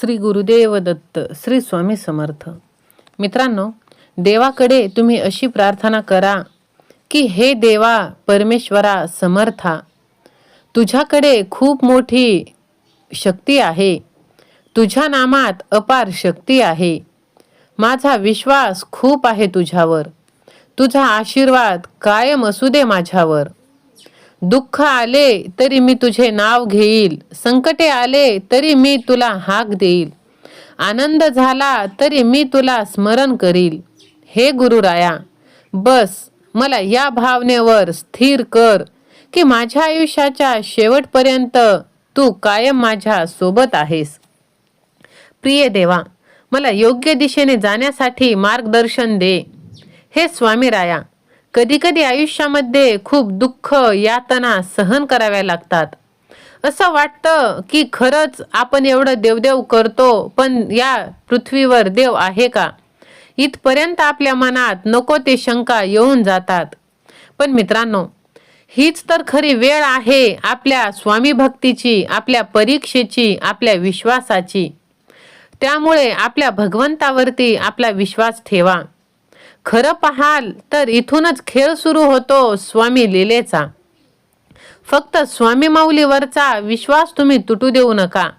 श्री गुरुदेव दत्त श्री स्वामी समर्थ. मित्रांनो देवाकडे तुम्ही अशी प्रार्थना करा की हे देवा परमेश्वरा समर्था. तुझ्याकडे खूप मोठी शक्ती आहे. तुझ्या नामात अपार शक्ती आहे. माझा विश्वास खूप आहे तुझ्यावर. तुझा आशीर्वाद कायम असू दे माझ्यावर. दुःख आले तरी मी तुझे नाव घेईल. संकटे आले तरी मी तुला हाक देईल. आनंद झाला तरी मी तुला स्मरण करील. हे गुरुराया बस मला या भावनेवर स्थिर कर की माझ्या आयुष्याच्या शेवटपर्यंत तू कायम माझ्या सोबत आहेस. प्रिय देवा मला योग्य दिशेने जाण्यासाठी मार्गदर्शन दे. हे स्वामी राया कधी कधी आयुष्यामध्ये खूप दुःख यातना सहन कराव्या लागतात. असं वाटतं की खरंच आपण एवढं देवदेव करतो पण या पृथ्वीवर देव आहे का? इथपर्यंत आपल्या मनात नको ते शंका येऊन जातात. पण मित्रांनो हीच तर खरी वेळ आहे आपल्या स्वामी भक्तीची आपल्या परीक्षेची आपल्या विश्वासाची. त्यामुळे आपल्या भगवंतावरती आपला विश्वास ठेवा. खरं पाहाल तर इथूनच खेळ सुरू होतो स्वामी लिलेचा. फक्त स्वामी माऊलीवरचा विश्वास तुम्ही तुटू देऊ नका.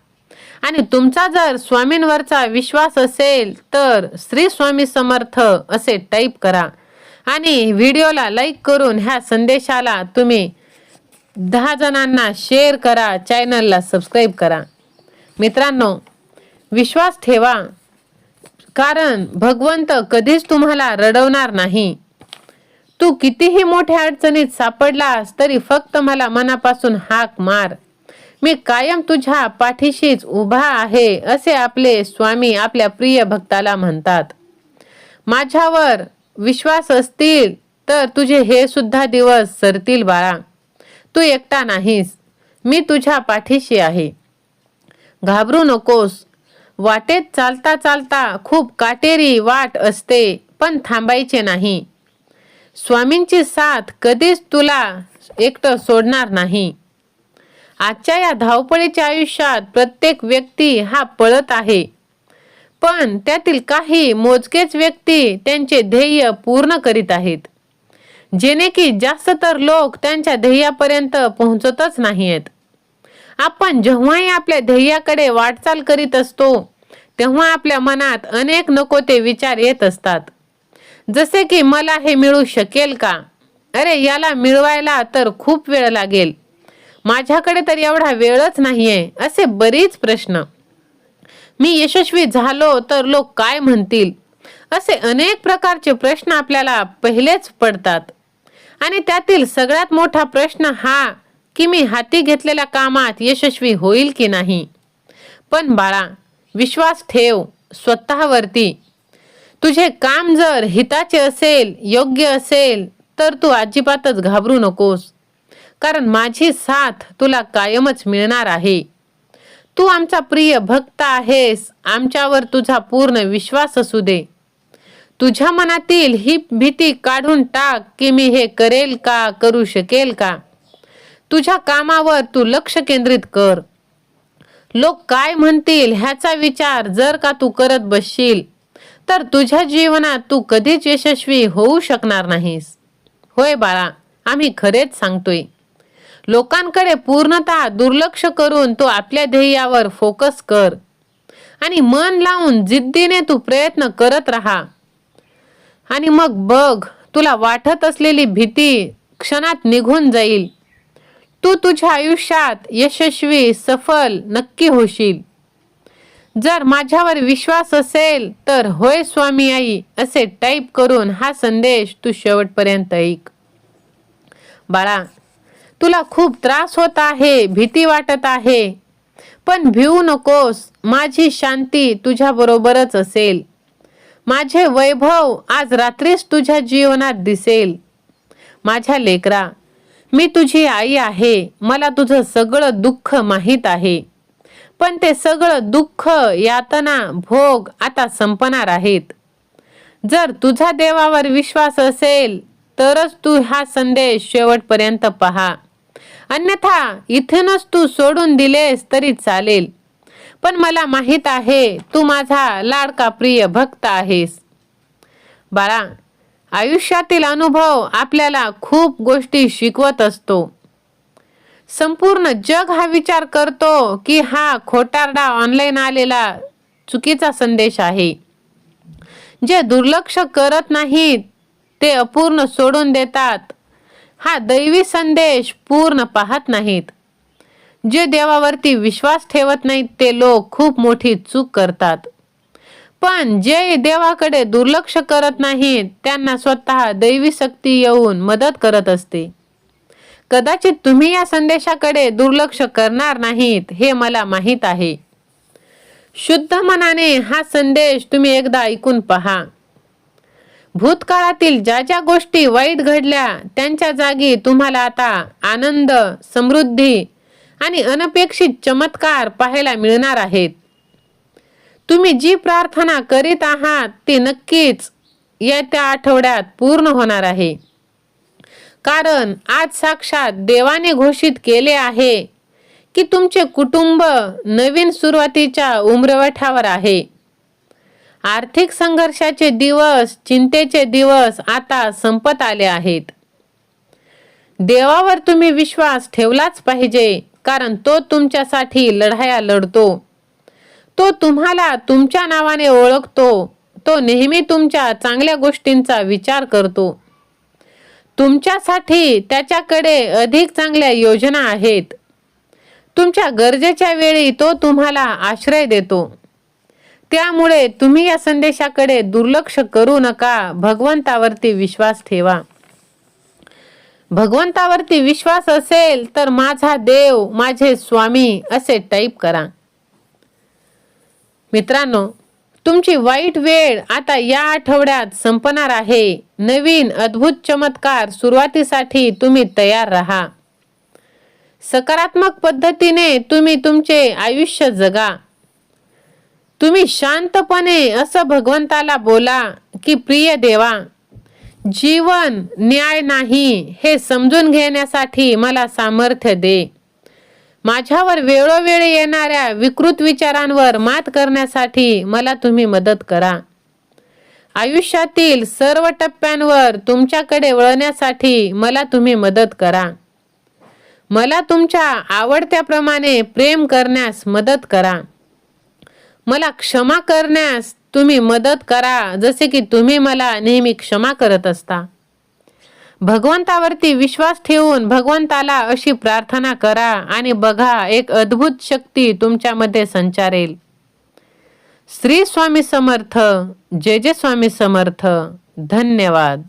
आणि तुमचा जर स्वामींवरचा विश्वास असेल तर श्री स्वामी समर्थ असे टाईप करा. आणि व्हिडिओला लाईक करून ह्या संदेशाला तुम्ही दहा जणांना शेअर करा चॅनलला सबस्क्राईब करा. मित्रांनो विश्वास ठेवा. कारण भगवंत कधीच तुम्हाला रडवणार नाही. तू कितीही मोठ्या अडचणीत सापडलास तरी फक्त मला मनापासून हाक मार. मी कायम तुझ्या पाठीशीच उभा आहे असे आपले स्वामी आपल्या प्रिय भक्ताला म्हणतात. माझ्यावर विश्वास असतील तर तुझे हे सुद्धा दिवस सरतील बाळा. तू एकटा नाहीस. मी तुझ्या पाठीशी आहे. घाबरू नकोस. वाटेत चालता चालता खूप काटेरी वाट असते पण थांबायचे नाही. स्वामींची साथ कधीच तुला एकटं सोडणार नाही. आजच्या या धावपळीच्या आयुष्यात प्रत्येक व्यक्ती हा पळत आहे. पण त्यातील काही मोजकेच व्यक्ती त्यांचे ध्येय पूर्ण करीत आहेत. जेणे की जास्त तर लोक त्यांच्या ध्येयापर्यंत पोहोचतच नाहीत आपण जेव्हाही आपल्या ध्येयाकडे वाटचाल करीत असतो तेव्हा आपल्या मनात अनेक नको ते विचार येत असतात. जसे की मला हे मिळू शकेल का? अरे याला मिळवायला तर खूप वेळ लागेल. माझ्याकडे तर एवढा वेळच नाहीये असे बरेच प्रश्न. मी यशस्वी झालो तर लोक काय म्हणतील? असे अनेक प्रकारचे प्रश्न आपल्याला पहिलेच पडतात. आणि त्यातील सगळ्यात मोठा प्रश्न हा की मी हाती घेतलेल्या कामात यशस्वी होईल की नाही. पण बाळा विश्वास ठेव स्वतःवरती. तुझे काम जर हिताचे असेल योग्य असेल तर तू अजिबातच घाबरू नकोस. कारण माझी साथ तुला कायमच मिळणार आहे. तू आमचा प्रिय भक्त आहेस आमच्यावर तुझा पूर्ण विश्वास असू दे. तुझ्या मनातील ही भीती काढून टाक की मी हे करेल का करू शकेल का? तुझ्या कामावर तू लक्ष केंद्रित कर. लोक काय म्हणतील ह्याचा विचार जर का तू करत बसशील तर तुझ्या जीवनात तू कधीच यशस्वी होऊ शकणार नाहीस. होय बाळा आम्ही खरेच सांगतोय. लोकांकडे पूर्णतः दुर्लक्ष करून तू आपल्या ध्येयावर फोकस कर आणि मन लावून जिद्दीने तू प्रयत्न करत राहा. आणि मग बघ तुला वाटत असलेली भीती क्षणात निघून जाईल. तू तुझ्या आयुष्यात यशस्वी सफल नक्की होशील. जर माझ्यावर विश्वास असेल तर होय स्वामी आई असे टाईप करून हा संदेश तू शेवटपर्यंत ऐक. बाळा तुला खूप त्रास होत आहे भीती वाटत आहे पण भिवू नकोस माझी शांती तुझ्या बरोबरच असेल. माझे वैभव आज रात्रीच तुझ्या जीवनात दिसेल. माझ्या लेकरा मी तुझी आई आहे. मला तुझं सगळं दुःख माहीत आहे. पण ते सगळं दुःख यातना भोग आता संपणार आहेत. जर तुझा देवावर विश्वास असेल तरच तू हा संदेश शेवटपर्यंत पहा. अन्यथा इथूनच तू सोडून दिलेस तरी चालेल. पण मला माहीत आहे तू माझा लाडका प्रिय भक्त आहेस. बाळा आयुष्यातील अनुभव आपल्याला खूप गोष्टी शिकवत असतो. संपूर्ण जग हा विचार करतो की हा खोटारडा ऑनलाईन आलेला चुकीचा संदेश आहे. जे दुर्लक्ष करत नाहीत ते अपूर्ण सोडून देतात. हा दैवी संदेश पूर्ण पाहत नाहीत. जे देवावरती विश्वास ठेवत नाहीत ते लोक खूप मोठी चूक करतात. पण जे देवाकडे दुर्लक्ष करत नाहीत त्यांना स्वतः दैवी शक्ती येऊन मदत करत असते. कदाचित तुम्ही या संदेशाकडे दुर्लक्ष करणार नाहीत हे मला माहीत आहे. शुद्ध मनाने हा संदेश तुम्ही एकदा ऐकून पहा. भूतकाळातील ज्या ज्या गोष्टी वाईट घडल्या त्यांच्या जागी तुम्हाला आता आनंद समृद्धी आणि अनपेक्षित चमत्कार पाहायला मिळणार आहेत. तुम्ही जी प्रार्थना करीत आहात ती नक्कीच येत्या आठवड्यात पूर्ण होणार आहे. कारण आज साक्षात देवाने घोषित केले आहे की तुमचे कुटुंब नवीन सुरुवातीच्या उमरवठ्यावर आहे. आर्थिक संघर्षाचे दिवस चिंतेचे दिवस आता संपत आले आहेत. देवावर तुम्ही विश्वास ठेवलाच पाहिजे कारण तो तुमच्यासाठी लढाया लढतो. तो तुम्हाला तुमच्या नावाने ओळखतो. तो नेहमी तुमच्या चांगल्या गोष्टींचा विचार करतो. तुमच्यासाठी त्याच्याकडे अधिक चांगल्या योजना आहेत. तुमच्या गरजेच्या वेळी तो तुम्हाला आश्रय देतो. त्यामुळे तुम्ही या संदेशाकडे दुर्लक्ष करू नका. भगवंतावरती विश्वास ठेवा. भगवंतावरती विश्वास असेल तर माझा देव माझे स्वामी असे टाईप करा. मित्रांनो तुमची वाईट वेळ आता या आठवड्यात संपणार आहे. नवीन अद्भुत चमत्कार सुरुवातीसाठी तुम्ही तयार राहा. सकारात्मक पद्धतीने तुम्ही तुमचे आयुष्य जगा. तुम्ही शांतपणे असं भगवंताला बोला की प्रिय देवा जीवन न्याय नाही हे समजून घेण्यासाठी मला सामर्थ्य दे. माझ्यावर वेळोवेळी येणाऱ्या विकृत विचारांवर मात करण्यासाठी मला तुम्ही मदत करा. आयुष्यातील सर्व टप्प्यांवर तुमच्याकडे वळण्यासाठी मला तुम्ही मदत करा. मला तुमच्या आवडत्याप्रमाणे प्रेम करण्यास मदत करा. मला क्षमा करण्यास तुम्ही मदत करा जसे की तुम्ही मला नेहमी क्षमा करत असता. भगवंतावरती विश्वास ठेवून भगवंताला अशी प्रार्थना करा आणि बघा एक अद्भुत शक्ती तुमच्यामध्ये संचारेल. श्री स्वामी समर्थ जय जय स्वामी समर्थ. धन्यवाद.